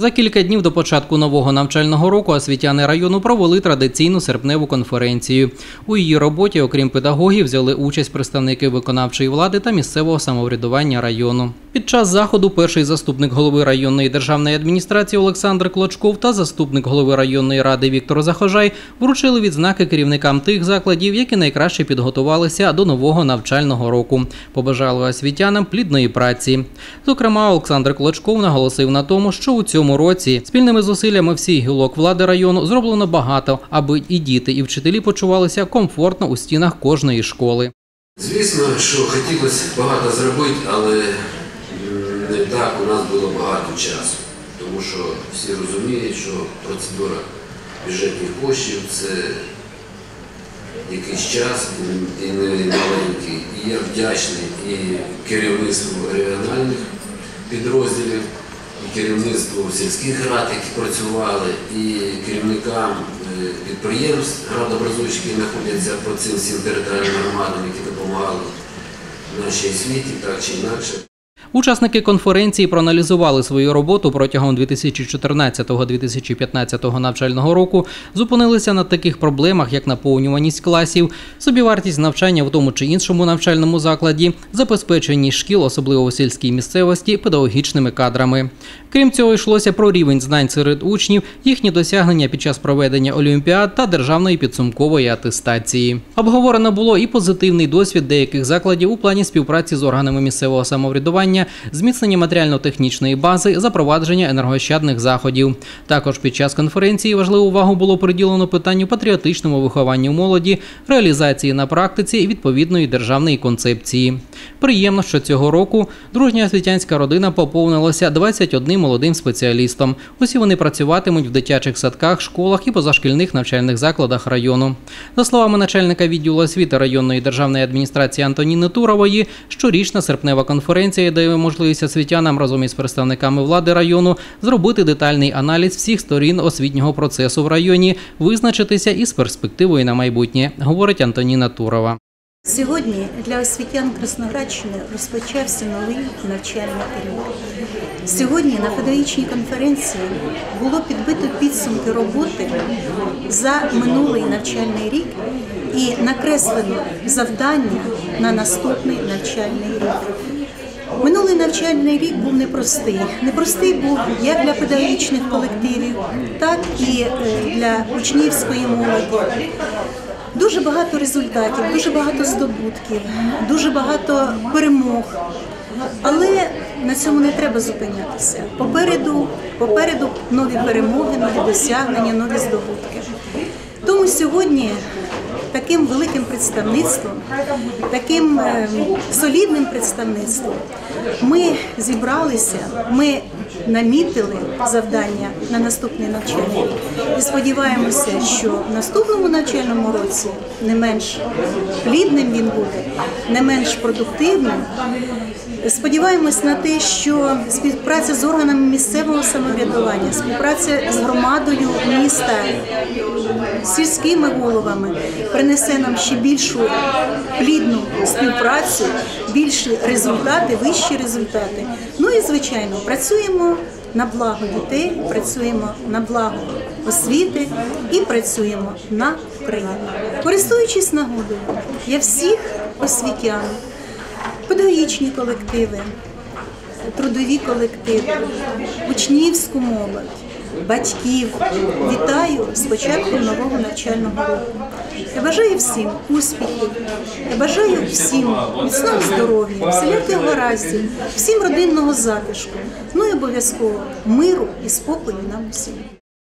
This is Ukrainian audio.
За кілька днів до початку нового навчального року освітяни району провели традиційну серпневу конференцію. У її роботі, окрім педагогів, взяли участь представники виконавчої влади та місцевого самоврядування району. Під час заходу перший заступник голови районної державної адміністрації Олександр Клочков та заступник голови районної ради Віктор Захожай вручили відзнаки керівникам тих закладів, які найкраще підготувалися до нового навчального року. Побажали освітянам плідної праці. Зокрема, Олександр Клочков наголосив на тому, що у цьому році спільними зусиллями всіх гілок влади району зроблено багато, аби і діти, і вчителі почувалися комфортно у стінах кожної школи. Звісно, що хотілося багато зробити, але не так у нас було багато часу. Тому що всі розуміють, що процедура бюджетних коштів це якийсь час і не маленький. І я вдячний і керівництву регіональних підрозділів, керівництву сільських рад, які працювали, і керівникам е, підприємств градообразуючих, які знаходяться по цим всім територіальним громадам, які допомагали нашій світі, так чи інакше. Учасники конференції проаналізували свою роботу протягом 2014-2015 навчального року, зупинилися на таких проблемах, як наповнюваність класів, собівартість навчання в тому чи іншому навчальному закладі, забезпеченість шкіл, особливо у сільській місцевості, педагогічними кадрами. Крім цього, йшлося про рівень знань серед учнів, їхні досягнення під час проведення олімпіад та державної підсумкової атестації. Обговорено було і позитивний досвід деяких закладів у плані співпраці з органами місцевого самоврядування, зміцнення матеріально-технічної бази, запровадження енергоощадних заходів. Також під час конференції важливу увагу було приділено питанню патріотичному вихованню молоді, реалізації на практиці відповідної державної концепції. Приємно, що цього року дружня освітянська родина поповнилася 21 молодим спеціалістом. Усі вони працюватимуть в дитячих садках, школах і позашкільних навчальних закладах району. За словами начальника відділу освіти районної державної адміністрації Антоніни Турової, щорічна серпнева конференція дає можливість освітянам разом із представниками влади району зробити детальний аналіз всіх сторін освітнього процесу в районі, визначитися із перспективою на майбутнє, говорить Антоніна Турова. Сьогодні для освітян Красноградщини розпочався новий навчальний період. Сьогодні на педагогічній конференції було підбито підсумки роботи за минулий навчальний рік і накреслено завдання на наступний навчальний рік. Минулий навчальний рік був непростий. Непростий був як для педагогічних колективів, так і е, для учнівської молоді. Дуже багато результатів, дуже багато здобутків, дуже багато перемог. Але на цьому не треба зупинятися. Попереду, попереду нові перемоги, нові досягнення, нові здобутки. Тому сьогодні таким великим представництвом, таким е, солідним представництвом ми зібралися, ми намітили завдання на наступний навчальний і сподіваємося, що в наступному навчальному році не менш плідним він буде, не менш продуктивним. Сподіваємось на те, що співпраця з органами місцевого самоврядування, співпраця з громадою міста, сільськими головами принесе нам ще більшу плідну співпрацю, більші результати, вищі результати. Ну і звичайно, працюємо на благо дітей, працюємо на благо освіти і працюємо на Україну. Користуючись нагодою, я всіх освітян педагогічні колективи, трудові колективи, учнівську молодь, батьків. Вітаю з початком нового навчального року. Я бажаю всім успіхів, я бажаю всім міцного здоров'я, всіляких гараздів, всім родинного затишку, ну і обов'язково миру і спокою нам усім.